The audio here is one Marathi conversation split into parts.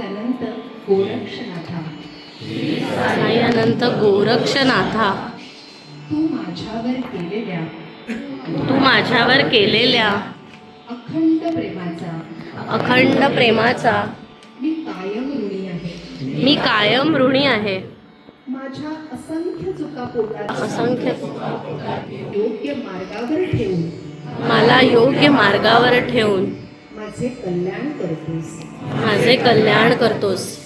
साई अनंत गोरक्षनाथा। साई अनंत गोरक्षनाथा। तू माझ्यावर केलेल्या तू माझ्यावर केलेल्या अखंड प्रेमाचा। अखंड प्रेमाचा मी कायम ऋणी आहे। मी कायम ऋणी आहे। माझ्या असंख्य चुका पोटात असंख्य योग्य मार्गावर ठेवून मला योग्य मार्गावर ठेवून माझे कल्याण करतोस। माझे कल्याण करतोस.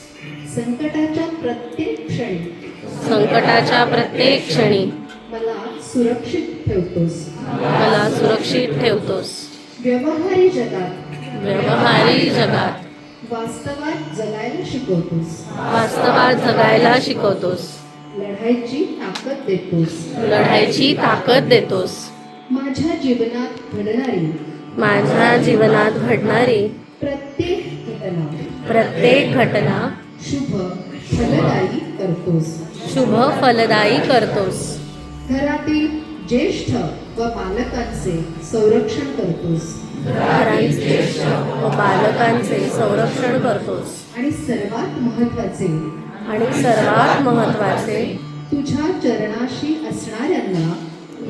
संकटाच्या प्रत्येक क्षणी. संकटाच्या प्रत्येक क्षणी. मला सुरक्षित ठेवतोस. मला सुरक्षित ठेवतोस. व्यवहारी जगात. व्यवहारी जगात. वास्तवात जगायला शिकवतोस. वास्तवात जगायला शिकवतोस. लढायची ताकद देतोस. लढायची ताकद देतोस. माझ्या जीवनात घडणारी. माझ्या जीवनात घडणारी. प्रत्येक घटना प्रत्येक घटना शुभ फलदायी करतोस. शुभ फलदायी करतोस. घरातील ज्येष्ठ व बालकांचे संरक्षण करतोस. व बालकांचे संरक्षण करतोस. आणि सर्वात महत्त्वाचे आणि सर्वात महत्त्वाचे तुझ्या चरणाशी असणाऱ्यांना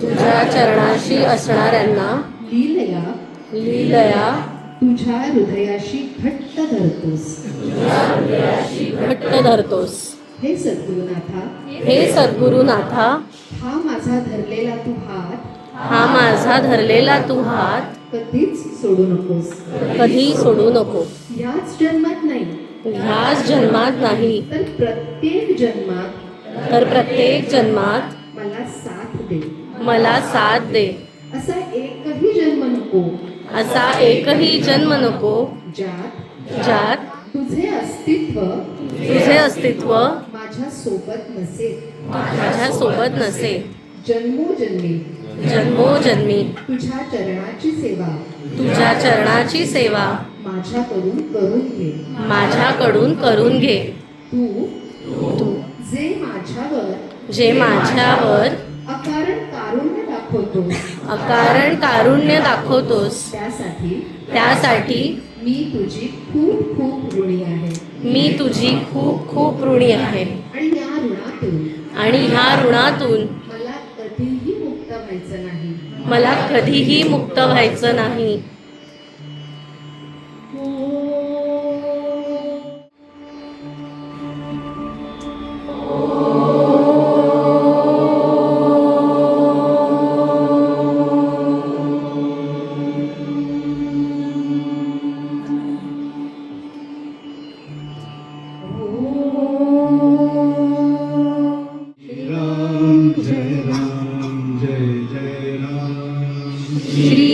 तुझ्या चरणाशी असणाऱ्यांना लीलया लीलया तुझ्या हृदयाशी घट्ट धरतोस. घट्ट धरतोस. हे सद्गुरुनाथा हे सद्गुरुनाथा हा माझा धरलेला तू हात. हा माझा धरलेला तू हात. कधीच सोडू नकोस. कधी सोडू नको. ह्याच जन्मात नाही. ह्याच जन्मात नाही. तर प्रत्येक जन्मात तर प्रत्येक जन्मात मला साथ दे. मला साथ दे. असा एकही जन्म नको. असा एकही जन्म नको ज्यात तुझे अस्तित्व तुझे अस्तित्व माझ्या सोबत नसेल माझ्या सोबत नसे. जन्मोजन्मी जन्मोजन्मी तुझ्या चरणाची सेवा. तुझ्या चरणाची सेवा. माझ्याकडून करून घे. माझ्याकडून करून घे. तू तू जे माझ्यावर जे माझ्यावर अकारण दाखवतो अकारण कारुण्य दाखवतोस. त्यासाठी त्यासाठी मी तुझी खूप खूप ऋणी आहे. मी तुझी खूप खूप ऋणी आहे. आणि या ऋणातून आणि ह्या ऋणातून मला कधीही मुक्त व्हायचं नाही. मला कधीही मुक्त व्हायचं नाही. राम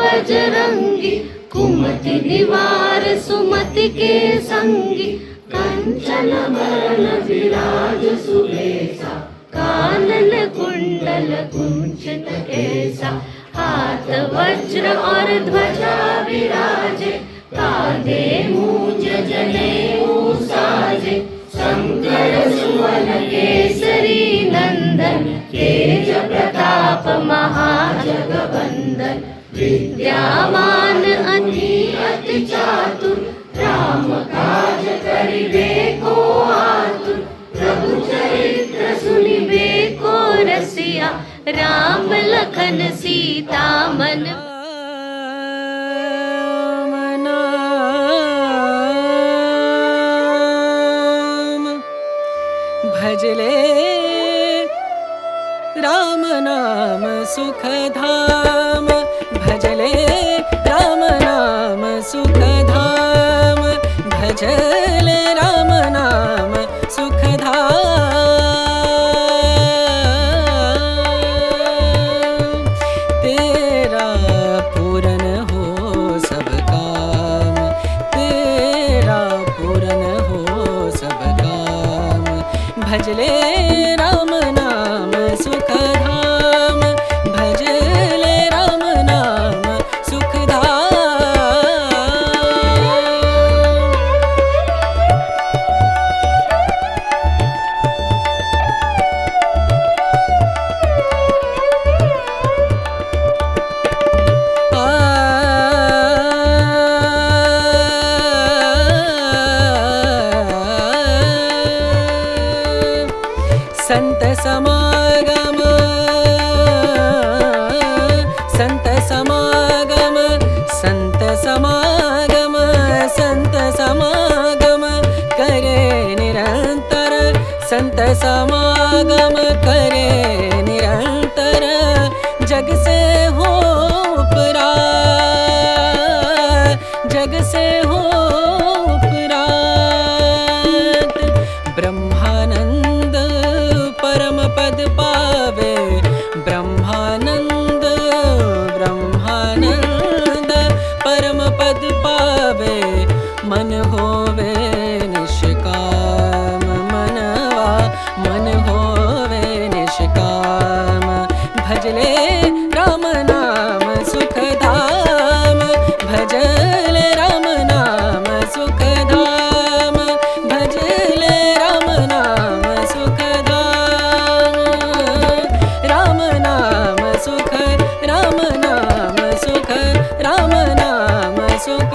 बजरंगी कुमति निवार सुमति के संगी। कंचन बरन विराज सुबेसा कानन कुंडल कुंचित केसा हाथ वज्र और ध्वजा विराजे कादे मूज जने साजे शंकर सुवन केसरी नंदन तेज प्रताप महा बंधन विद्यावान अति अति चातुर राम काज करि देखो आतुर। प्रभु चरित्र सुनिबे को रसिया राम लखन सीता मन। भजले राम नाम सुखधाम। भजले राम नाम सुखधाम। भजले राम नाम सुखधाम। तेरा पूरन हो सब काम। तेरा पूरन हो सब काम। भजले संत समागम करे निरंतर जग से हो परा जग से हो भजले राम नाम सुखदाम भजल रामनाम सुखधाम। राम नाम सुख राम नाम सुख राम नाम सुख।